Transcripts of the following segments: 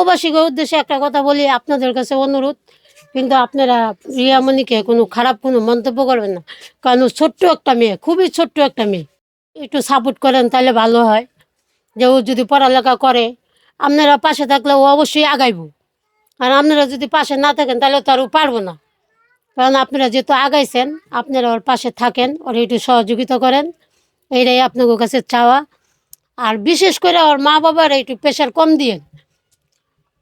প্রবাসীকে উদ্দেশ্যে একটা কথা বলি, আপনাদের কাছে অনুরোধ, কিন্তু আপনারা রিয়ামণিকে কোনো খারাপ কোনো মন্তব্য করবেন না। কারণ ছোট্ট একটা মেয়ে, খুবই ছোট্ট একটা মেয়ে। একটু সাপোর্ট করেন, তাহলে ভালো হয়। যে ও যদি পড়ালেখা করে, আপনারা পাশে থাকলে ও অবশ্যই আগাইব। আর আপনারা যদি পাশে না থাকেন, তাহলে তো আর পারব না। কারণ আপনারা যেহেতু আগাইছেন, আপনারা ওর পাশে থাকেন, ওর একটু সহযোগিতা করেন। এইটাই আপনাদের কাছে চাওয়া। আর বিশেষ করে ওর মা বাবার একটু প্রেশার কম দিয়ে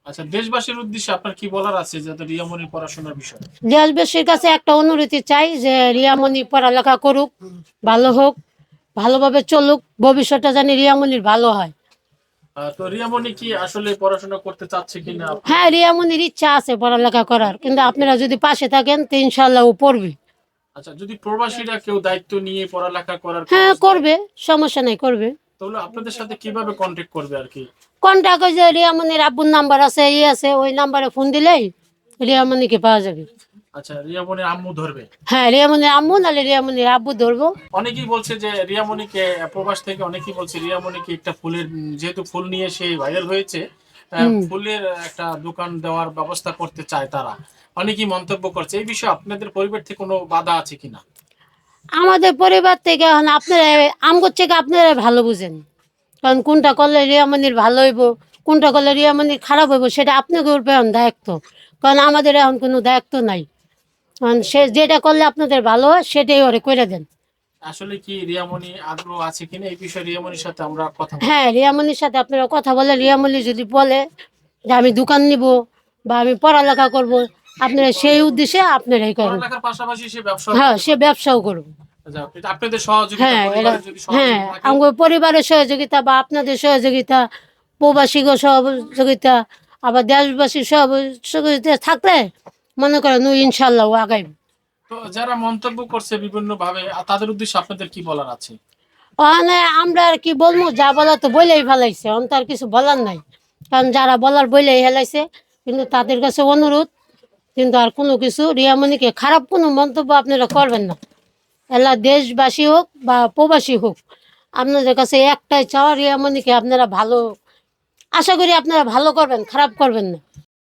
আচ্ছা দেশবাসীর উদ্দেশ্যে আপনার কি বলার আছে যাতে রিয়ামনির পড়াশোনার বিষয়? দেশবাসীর কাছে একটা অনুরোধই চাই যে রিয়ামণি পড়ালেখা করুক ভালো হোক ভালোভাবে চলুক ভবিষ্যৎটা জানি রিয়ামণির ভালো হয়। তো রিয়ামনি কি আসলে পড়াশোনা করতে চাচ্ছে কিনা? হ্যাঁ রিয়ামণির ইচ্ছা আছে পড়ালেখা করার কিন্তু আপনারা যদি পাশে থাকেন তো ইনশাল্লাহ ও পড়বে। আচ্ছা যদি প্রবাসীরা কেউ দায়িত্ব নিয়ে পড়ালেখা করার হ্যাঁ করবে সমস্যা নেই করবে। তাহলে আপনাদের সাথে কীভাবে কন্ট্যাক্ট করবে আর কি? কন্ট্যাক্ট ওই যে রিয়ামণির আব্বুর নাম্বার আছে ই আছে ওই নাম্বারে ফোন দিলেই রিয়ামণিকে পাওয়া যাবে। আচ্ছা রিয়ামনির আম্মু ধরবে? হ্যাঁ রিয়ামণির আম্মু রিয়ামণির আব্বু ধরবো। অনেকেই বলছে যে রিয়ামনিকে প্রবাস থেকে অনেকেই বলছে রিয়ামনিকে একটা ফুলের যেহেতু ফুল নিয়ে সে ভাইরাল হয়েছে ফুলের একটা দোকান দেওয়ার ব্যবস্থা করতে চায় তারা। অনেকেই মন্তব্য করছে। এই বিষয়ে আপনাদের পরিবার থেকে কোনো বাধা আছে কিনা? আমাদের পরিবার থেকে এখন আপনারা আমগর থেকে আপনারা ভালো বুঝেন। কারণ কোনটা করলে রিয়ামণির ভালো হইব কোনটা করলে রিয়ামণির খারাপ হইব সেটা আপনাদের উপরে এখন দায়িত্ব। কারণ আমাদের এখন কোনো দায়িত্ব নাই। কারণ সে যেটা করলে আপনাদের ভালো হয় সেটাই ওরে করে দেন। আসলে কি রিয়ামনি আগ্রহ আছে কিনা এই বিষয়ে রিয়ামনির সাথে আমরা কথা হ্যাঁ রিয়ামণির সাথে আপনারা কথা বলে রিয়ামণি যদি বলে যে আমি দোকান নিব বা আমি পড়ালেখা করব আপনারা সেই উদ্দেশ্যে আপনারাই করেন। হ্যাঁ সে ব্যবসাও করব। আচ্ছা, সহযোগিতা হ্যাঁ পরিবারের হ্যাঁ আমার পরিবারের সহযোগিতা বা আপনাদের সহযোগিতা প্রবাসী সহযোগিতা আবার দেশবাসীর সহযোগিতা থাকলে মনে করেন ইনশাল্লাহ আগাই তো যারা মন্তব্য করছে বিভিন্ন ভাবে তাদের উদ্দেশ্যে আপনাদের কি বলার আছে? আমরা আর কি বলব যা বলার তো বলেই ফেলাইছে অন তার কিছু বলার নাই। কারণ যারা বলার বলেই ফেলাইছে কিন্তু তাদের কাছে অনুরোধ কিন্তু আর কোনো কিছু রিয়ামণিকে খারাপ কোনো মন্তব্য আপনারা করবেন না। এলা দেশবাসী হোক বা প্রবাসী হোক, আপনাদের কাছে একটাই চাওয়া রিয়ামণিকে আপনারা ভালো, আশা করি আপনারা ভালো করবেন, খারাপ করবেন না।